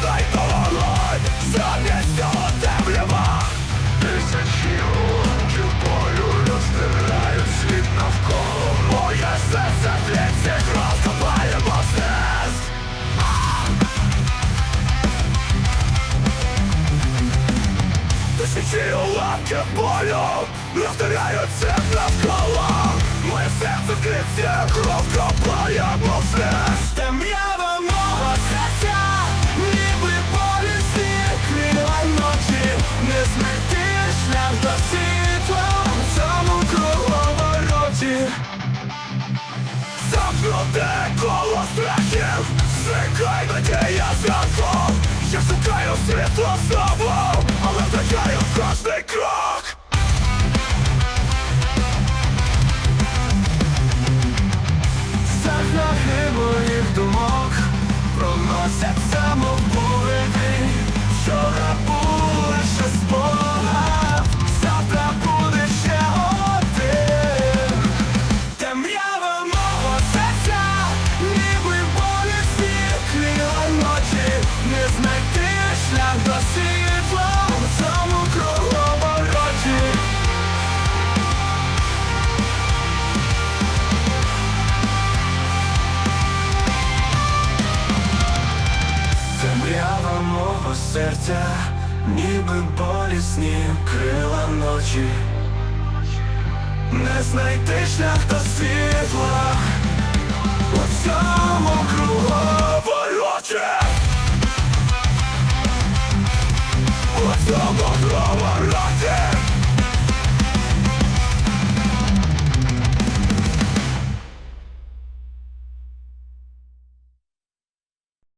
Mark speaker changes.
Speaker 1: Znajdowałem Zamieszczała temrywa Tysiąc sił Czy w boju rozdzielają świt nawkoło Moje serce więcej rozkopaje mocne Tysięcy łapki bolą Rozdarając się naokoło Moje krypcie Kropka paja mocne Stęmiała mowa serca Niby policji Kryła nocy Niezmyty szlak do światła Samą królową rodzi Zamknięte koło strachem Zmykaj nadzieja zgasło Się szukają światła до світла В цьому круговороті Темрява мого серця, ніби болісні крила ночі. Не знайти шлях до світла у цьому круговороті. цьому говорити